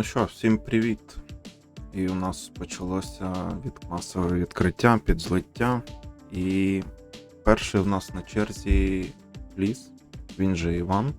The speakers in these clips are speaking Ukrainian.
Ну що, всім привіт! І у нас почалося від масове відкриття, підзлиття. І перший у нас на черзі ліс, він же Іван.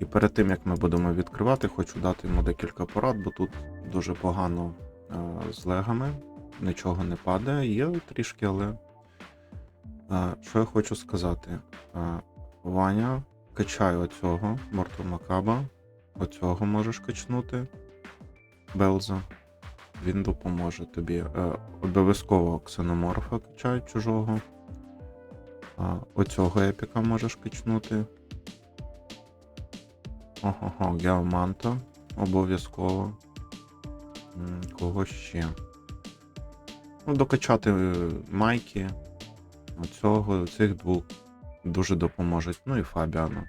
І перед тим як ми будемо відкривати, хочу дати йому декілька порад, бо тут дуже погано е, з легами, нічого не падає, є трішки, але. Е, що я хочу сказати? Е, Ваня, качай оцього, Морту Макаба. Оцього можеш качнути. Белза. Він допоможе тобі. Е, обов'язково ксеноморфа качай чужого. А, оцього епіка можеш качнути. Ого-го, Геоманта. Обов'язково. Кого ще? Ну, докачати е, майки. Оцього, цих двох дуже допоможуть. Ну і Фабіана.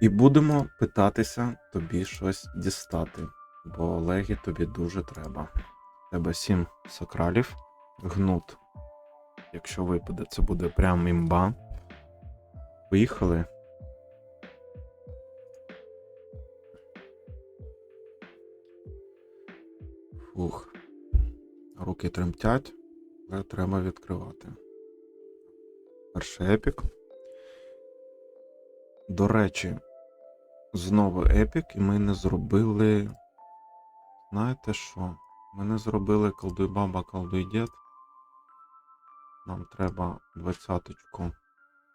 І будемо питатися тобі щось дістати, бо Олегі тобі дуже треба. Тебе сім сакралів, гнут. Якщо випаде, це буде прям імба. Поїхали. Фух. Руки тремтять, але треба відкривати. Перший епік. До речі, знову епік, і ми не зробили. Знаєте що? Ми не зробили колдуй баба, колдуй дід. Нам треба двадцяточку,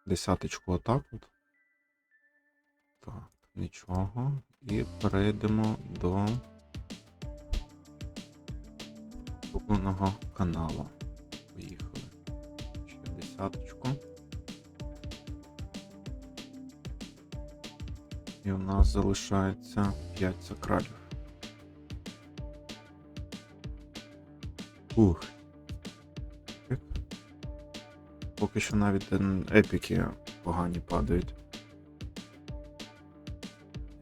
десяточку отак от. Так, нічого. І перейдемо до улюбленого каналу. Поїхали. Ще десяточку. І у нас залишається 5 сакралів. Ух. Поки що навіть епіки погані падають.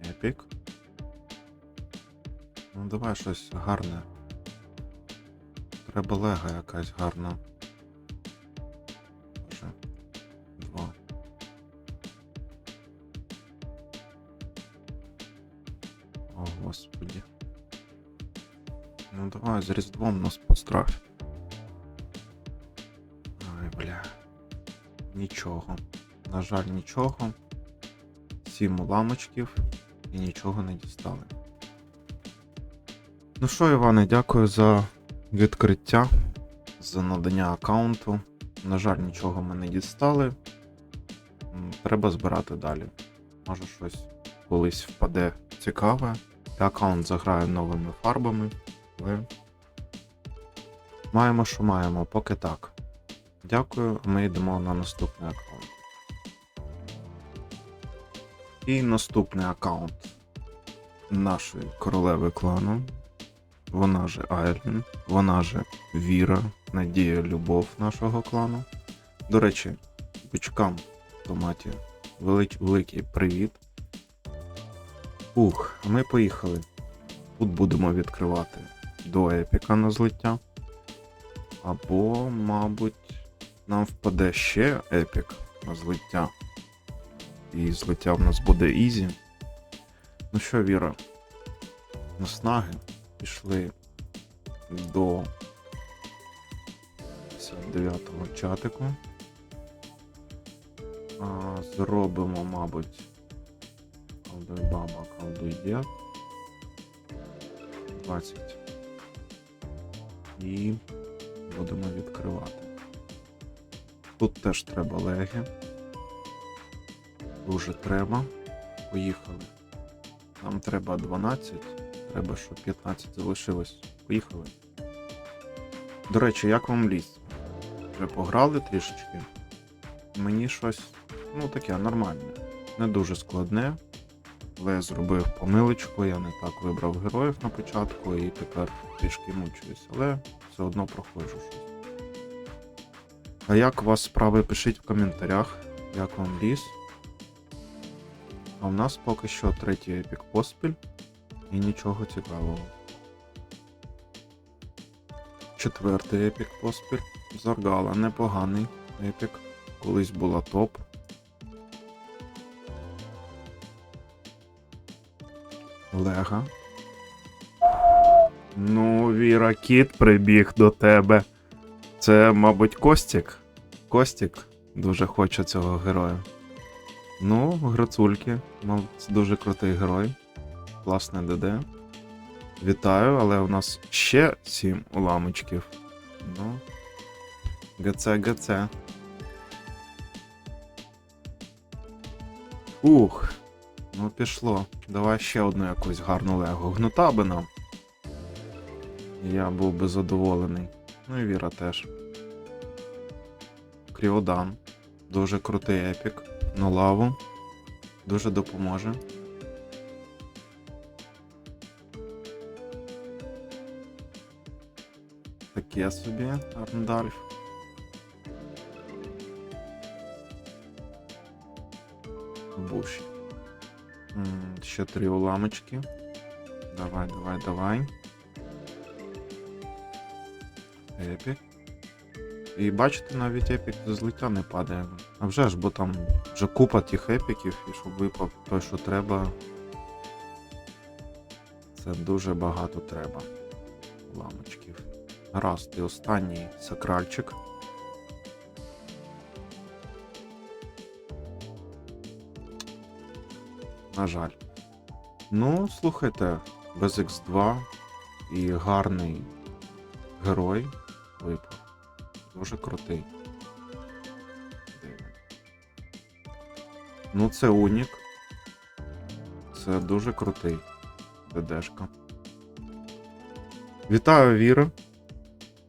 Епік. Ну давай щось гарне. Треба лега якась гарна. Ну давай, з Різдвом нас поздравь. Ай, бля. Нічого. На жаль, нічого. Сім уламочків і нічого не дістали. Ну що, Іване, дякую за відкриття, за надання аккаунту. На жаль, нічого ми не дістали. Треба збирати далі. Може щось колись впаде цікаве. Аккаунт заграє новими фарбами, але маємо, що маємо, поки так. Дякую, ми йдемо на наступний аккаунт. І наступний аккаунт нашої королеви клану. Вона же Айлін, вона же Віра, Надія, Любов нашого клану. До речі, бичкам в томаті велич, великий привіт. Ух, ми поїхали. Тут будемо відкривати до епіка на злиття. Або, мабуть, нам впаде ще епік на злиття. І злиття в нас буде ізі. Ну що, Віра, наснаги пішли до 59-го чатику. А, зробимо, мабуть, колдуй баба, колдуй дід. 20. І будемо відкривати. Тут теж треба леги. Дуже треба. Поїхали. Нам треба 12. Треба, щоб 15 залишилось. Поїхали. До речі, як вам ліс? Ви пограли трішечки? Мені щось, ну таке, нормальне. Не дуже складне. Але я зробив помилочку, я не так вибрав героїв на початку і тепер трішки мучуюсь, але все одно проходжу щось. А як у вас справи пишіть в коментарях, як вам ліс. А в нас поки що третій епік поспіль і нічого цікавого. Четвертий епік поспіль. Заргала непоганий епік. Колись була топ. Олега. Ну, Віра, кіт прибіг до тебе. Це, мабуть, Костік. Костік дуже хоче цього героя. Ну, грацульки. Мав дуже крутий герой. Класне ДД. Вітаю, але у нас ще сім уламочків. Ну. ГЦ, ГЦ. Ух. Ну, пішло. Давай ще одну якусь гарну лего. Гнута би нам. Я був би задоволений. Ну і Віра теж. Кріодан. Дуже крутий епік. На лаву. Дуже допоможе. Таке собі Арндальф. Буші. Ще три уламочки. Давай, давай, давай. Епік. І бачите, навіть епік до злиття не падає. А вже ж, бо там вже купа тих епіків, і щоб випав той, що треба. Це дуже багато треба. Уламочків. Гаразд, і останній сакральчик. На жаль. Ну, слухайте, без X2 і гарний герой випав. Дуже крутий. Ну, це Унік. Це дуже крутий ДДшка. Вітаю, Віра.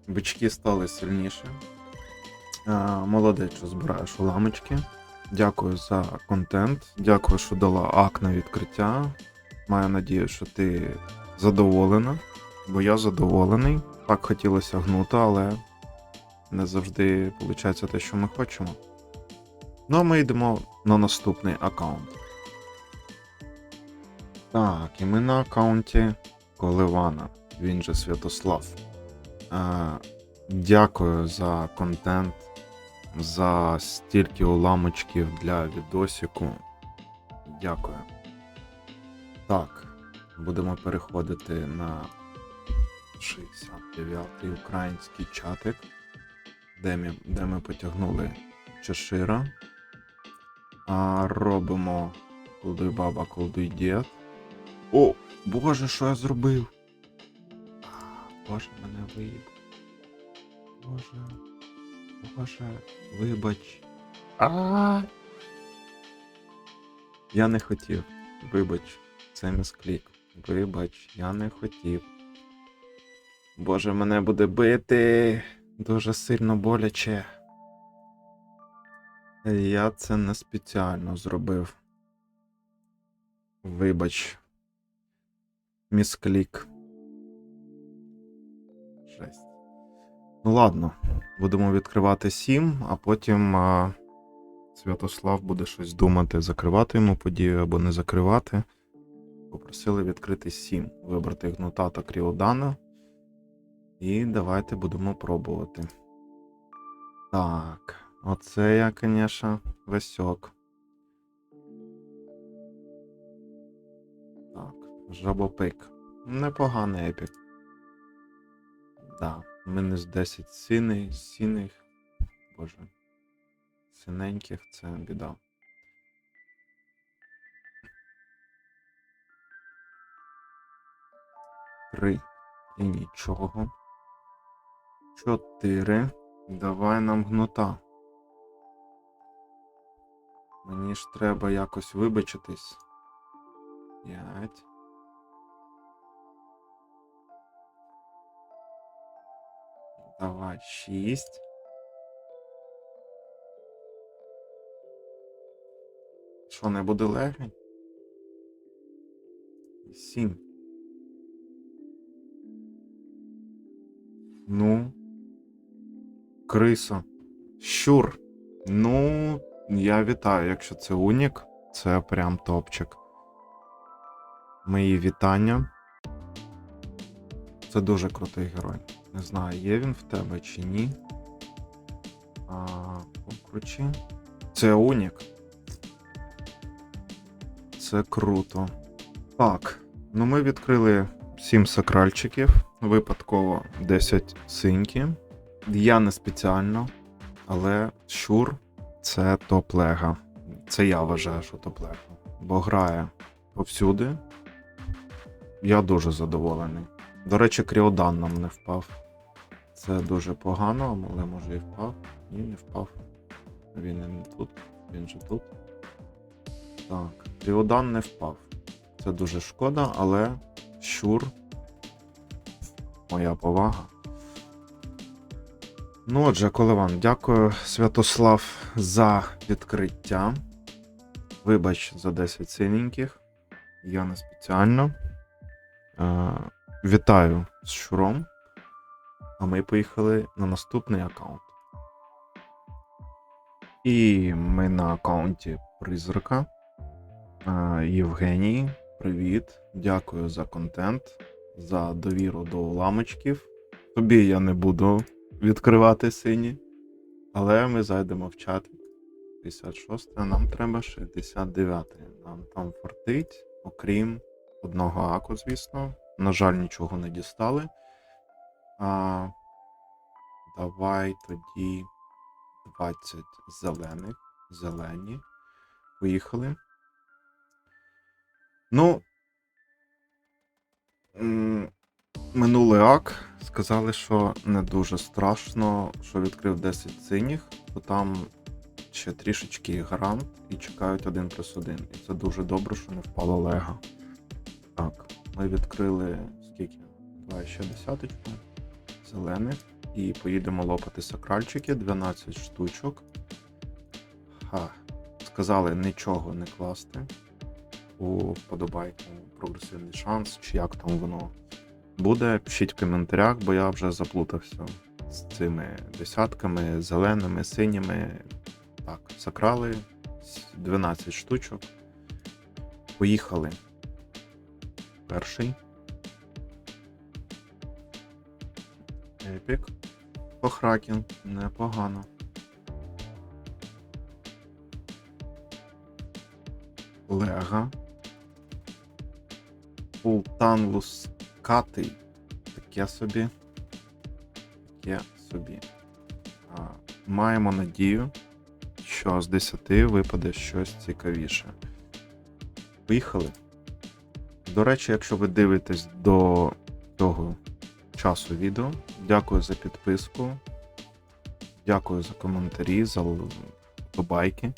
Бички стали сильніше. Молодець, що збираєш уламочки. Дякую за контент. Дякую, що дала ак на відкриття. Маю надію, що ти задоволена, бо я задоволений. Так хотілося гнути, але не завжди виходить те, що ми хочемо. Ну а ми йдемо на наступний аккаунт. Так, і ми на аккаунті Коливана. Він же Святослав. Е, дякую за контент, за стільки уламочків для відосіку. Дякую. Так, будемо переходити на 69-й український чатик, де ми, де ми потягнули Чешира. А робимо колдуй баба, колдуй дід. О, боже, що я зробив? Боже, мене виїб. Боже. Боже, вибач. А. Я не хотів. Вибач, це мисклік. Вибач, я не хотів. Боже, мене буде бити. Дуже сильно боляче. Я це не спеціально зробив. Вибач. Місклік. Жесть. Ну ладно, будемо відкривати 7, а потім а, Святослав буде щось думати, закривати йому подію або не закривати. Попросили відкрити 7, вибрати гнута та кріодана. І давайте будемо пробувати. Так, оце я, звісно, весьок. Так, жабопик. Непоганий епік. Да, мінус 10 синий, синих. Боже. Синеньких це біда. Три. І нічого. Чотири. Давай нам гнута. Мені ж треба якось вибачитись. П'ять. Давай, шість. Що, не буде легень? Сім. Ну. Криса. Щур. Ну, я вітаю, якщо це унік, це прям топчик. Мої вітання. Це дуже крутий герой. Не знаю, є він в тебе чи ні. А, покручі. Це унік. Це круто. Так, Ну, ми відкрили 7 сакральчиків, випадково 10 синьки. Я не спеціально, але щур це топ-лега. Це я вважаю, що топ-лега. Бо грає повсюди. Я дуже задоволений. До речі, Кріодан нам не впав. Це дуже погано, але може і впав. Ні, не впав. Він не тут, він же тут. Так, Кріодан не впав. Це дуже шкода, але щур. Моя повага. Ну, отже, Коливан, дякую, Святослав, за відкриття. Вибач за 10 синеньких. Я не спеціально. Вітаю з щуром. А ми поїхали на наступний аккаунт. І ми на аккаунті Призрака. Євгеній, привіт. Дякую за контент, за довіру до уламочків. Тобі я не буду відкривати сині, але ми зайдемо в чат. 56, а нам треба 69. Нам там фортить, окрім одного аку, звісно. На жаль, нічого не дістали. А, давай тоді 20 зелених. Зелені. Поїхали. Ну. Минулий ак сказали, що не дуже страшно, що відкрив 10 синіх, то там ще трішечки гарант і чекають один плюс один. І це дуже добре, що не впала лега. Ми відкрили скільки? Давай ще десяточку зелених. І поїдемо лопати сакральчики, 12 штучок. Ха. Сказали нічого не класти. У вподобайку прогресивний шанс, чи як там воно буде. Пишіть в коментарях, бо я вже заплутався з цими десятками, зеленими, синіми. Так, закрали 12 штучок. Поїхали. Перший. Епік. Похракен. Непогано. Лега. Пултан лускатий. Таке собі. Таке собі. А, маємо надію, що з 10 випаде щось цікавіше. Поїхали. До речі, якщо ви дивитесь до цього часу відео, дякую за підписку. Дякую за коментарі, за лайки.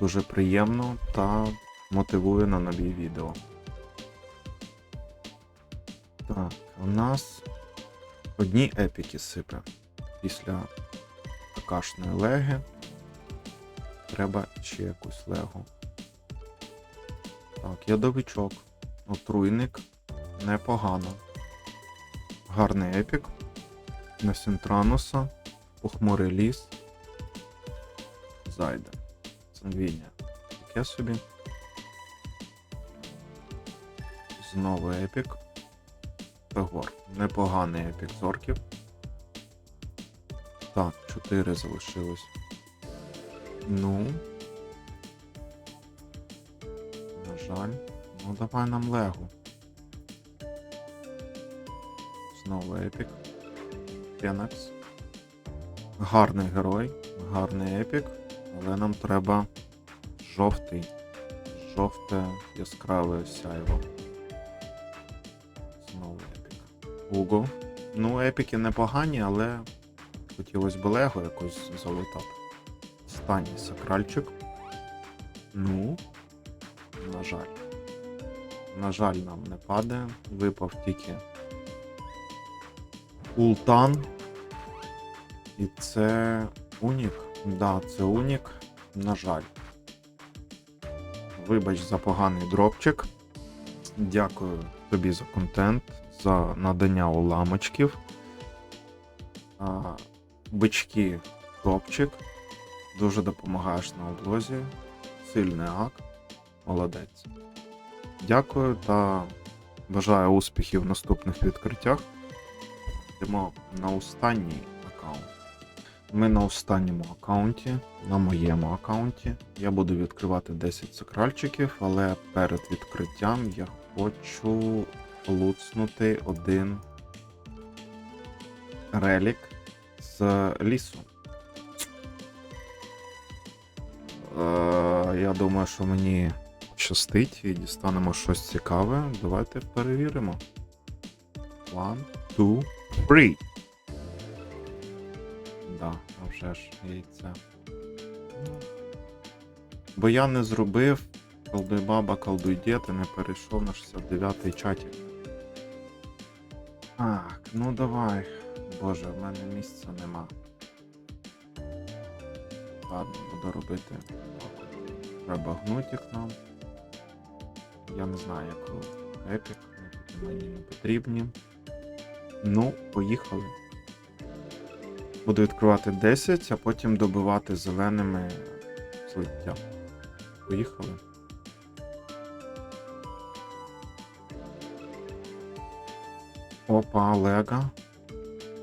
Дуже приємно та мотивує на нові відео. Так, у нас одні епіки сипе. Після какашної леги треба ще якусь легу. Так, ядовичок. Отруйник. Непогано. Гарний епік. На Сінтрануса. Похмурий ліс. Зайде. Сангвінія. Таке собі. Знову епік. Пегор. Непоганий епік з орків. Так, 4 залишилось. Ну. На жаль. Ну давай нам легу. Знову епік. Фенекс. Гарний герой, гарний епік, але нам треба жовтий. Жовте яскраве сяйво. Знову епік. Уго. Ну, епіки непогані, але хотілося б лего якось залутати. Останній сакральчик. Ну, на жаль. На жаль, нам не падає. Випав тільки Ултан. І це Унік. Да, це Унік. На жаль. Вибач за поганий дропчик. Дякую тобі за контент, за надання уламочків. А, бички топчик. Дуже допомагаєш на облозі. Сильний ак. Молодець. Дякую та бажаю успіхів в наступних відкриттях. Йдемо на останній аккаунт. Ми на останньому аккаунті, на моєму аккаунті. Я буду відкривати 10 сакральчиків, але перед відкриттям я хочу луцнути один релік з лісу. Е, я думаю, що мені щастить і дістанемо щось цікаве. Давайте перевіримо. One, two, three. Да, а вже ж яйця. Бо я не зробив колдуй баба, колдуй дід і не перейшов на 69-й чатик. Так, ну давай. Боже, в мене місця нема. Ладно, буду робити. Треба гнутик нам. Я не знаю, як епік, мені не потрібні. Ну, поїхали. Буду відкривати 10, а потім добивати зеленими злиття. Поїхали. Опа, Олега.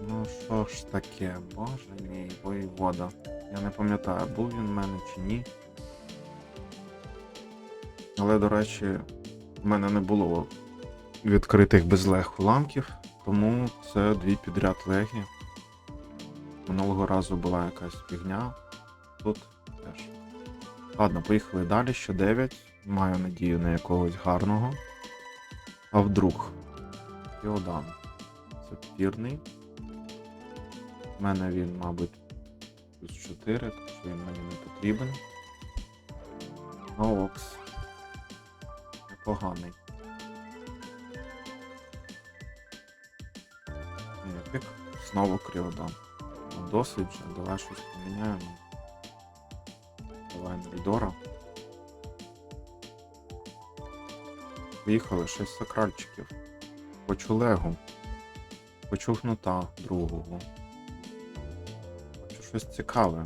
Ну що ж таке, боже мій, воєвода. Я не пам'ятаю, був він в мене чи ні. Але, до речі, в мене не було відкритих без лег уламків, тому це дві підряд легі. Минулого разу була якась фігня. Тут теж. Ладно, поїхали далі, ще 9. Маю надію на якогось гарного. А вдруг. Феодан. Сапфірний. У мене він, мабуть, плюс 4, так що він мені не потрібен. Аокс. Непоганий. Епік. Знову Кріодан. Ну, досить же, давай щось поміняємо. Давай Нельдора. Поїхали, 6 сакральчиків. Хочу Легу. Хочу гнута другого. Хочу щось цікаве.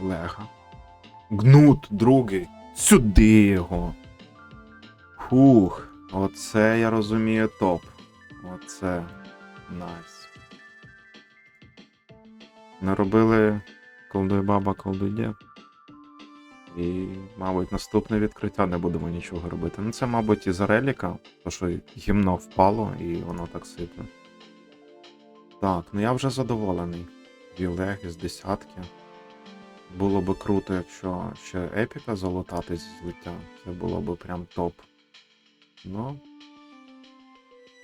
Лега. Гнут, другий. Сюди його. Фух. Оце я розумію топ. Оце найс. Наробили колдуй баба, колдуй дід. І, мабуть, наступне відкриття не будемо нічого робити. Ну це, мабуть, із реліка, то що гімно впало і воно так сипне. Так, ну я вже задоволений. Дві леги з десятки. Було би круто, якщо ще епіка залутати зі злиття. Це було би прям топ. Ну.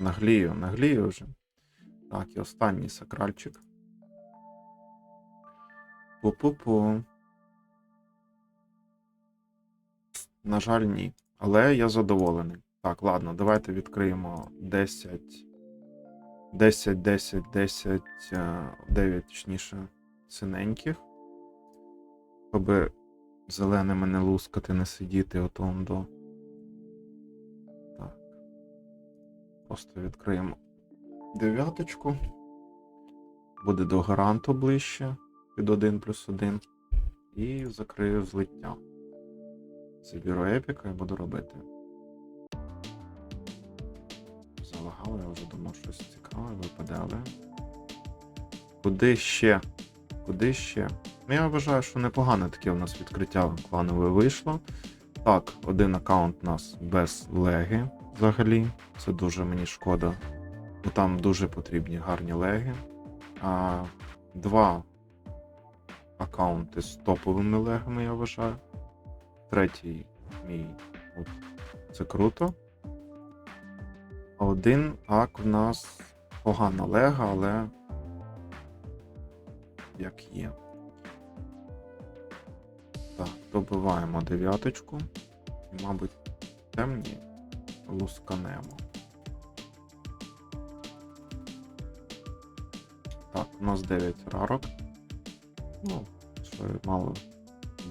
Наглію, наглію вже. Так, і останній сакральчик. Пу-пу-пу. На жаль, ні. Але я задоволений. Так, ладно, давайте відкриємо 10. 10, 10, 10, 9, точніше, синеньких. Щоб зеленими не лускати, не сидіти отом до. Так. Просто відкриємо дев'яточку. Буде до гаранту ближче під 1 плюс 1. І закрию злиття. Заберу епіка і буду робити. Залагало, я вже думав, щось цікаве випаде, але. Куди ще? Куди ще? Ну, я вважаю, що непогане таке у нас відкриття кланове вийшло. Так, один аккаунт у нас без леги взагалі. Це дуже мені шкода. Бо там дуже потрібні гарні леги. А два аккаунти з топовими легами, я вважаю. Третій мій. От. Це круто. Один ак у нас погана лега, але як є. Так, добиваємо дев'яточку. І, мабуть, темні лусканемо. Так, у нас 9 рарок. Ну, що мало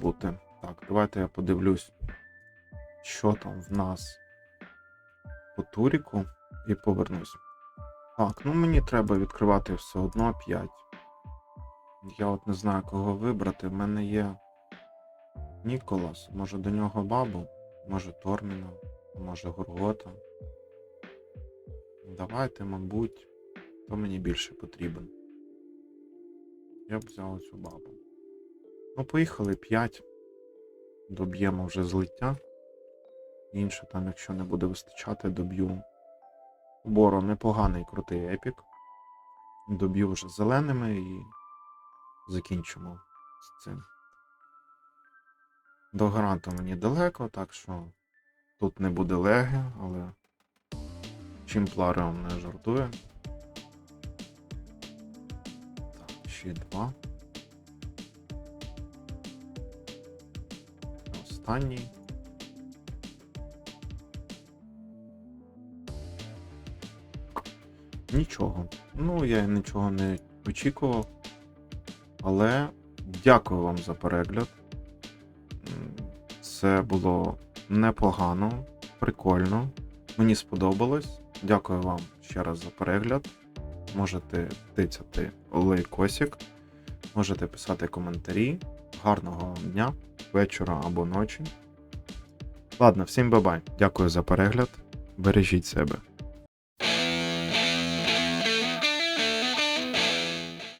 бути. Так, давайте я подивлюсь, що там в нас по туріку і повернусь. Так, ну мені треба відкривати все одно 5. Я от не знаю, кого вибрати. В мене є Ніколас, може до нього бабу, може Торміна, може Горгота. Давайте, мабуть, хто мені більше потрібен. Я б взяв цю бабу. Ну, поїхали 5. доб'ємо вже злиття. Інше там, якщо не буде вистачати, доб'ю. Боро непоганий крутий епік. Доб'ю вже зеленими і закінчимо з цим. До гаранту мені далеко, так що тут не буде леги, але чим плареом не жартує. Так, ще два. Останній. Нічого. Ну, я нічого не очікував. Але дякую вам за перегляд. Це було непогано, прикольно. Мені сподобалось. Дякую вам ще раз за перегляд. Можете тицяти лайкосик, можете писати коментарі. Гарного вам дня, вечора або ночі. Ладно, всім бабай. Дякую за перегляд. Бережіть себе.